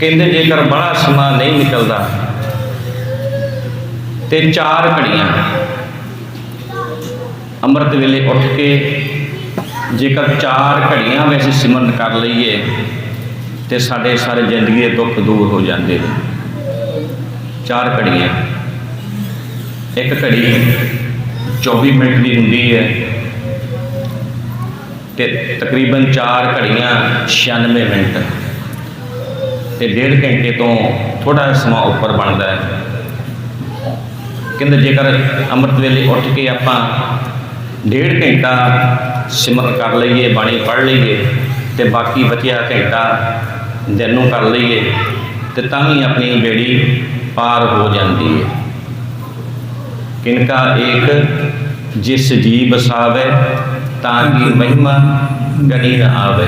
ਕਹਿੰਦੇ ਜੇਕਰ ਬੜਾ ਸਮਾਂ ਨਹੀਂ ਨਿਕਲਦਾ ਤੇ ਚਾਰ ਘੜੀਆਂ ਅੰਮ੍ਰਿਤ ਵੇਲੇ ਉੱਠ ਕੇ ਜੇਕਰ ਚਾਰ ਘੜੀਆਂ ਵਿੱਚ ਸਿਮਰਨ ਕਰ ਲਈਏ ਤੇ ਸਾਡੇ ਸਾਰੇ ਜ਼ਿੰਦਗੀ ਦੇ ਦੁੱਖ ਦੂਰ ਹੋ ਜਾਂਦੇ ਨੇ। ਚਾਰ ਘੜੀਆਂ। ਇੱਕ ਘੜੀ 24 ਮਿੰਟ ਦੀ ਹੁੰਦੀ ਹੈ ਤੇ ਤਕਰੀਬਨ 4 ਘੜੀਆਂ 96 ਮਿੰਟ। ਤੇ ਡੇਢ ਘੰਟੇ ਤੋਂ ਥੋੜਾ ਸਮਾਂ ਉੱਪਰ ਬਣਦਾ ਹੈ। ਕਹਿੰਦੇ ਜੇਕਰ ਅੰਮ੍ਰਿਤ ਵੇਲੇ ਉੱਠ ਕੇ ਆਪਾਂ ਡੇਢ ਘੰਟਾ ਸਿਮਰਨ ਕਰ ਲਈਏ, ਬਾਣੀ ਪੜ੍ਹ ਲਈਏ ਤੇ ਬਾਕੀ ਬਚਿਆ ਘੰਟਾ ਦਿਨ ਨੂੰ ਕਰ ਲਈਏ, ਤੇ ਤਾਂ ਵੀ ਆਪਣੀ ਬੇੜੀ ਪਾਰ ਹੋ ਜਾਂਦੀ ਹੈ। ਕਿਨਕਾ ਏਕ ਜਿਸ ਜੀਵ ਬਸਾਵੇ ਤਾਂ ਕੀ ਮਹਿਮਾ ਗਣੀ ਨਾ ਆਵੇ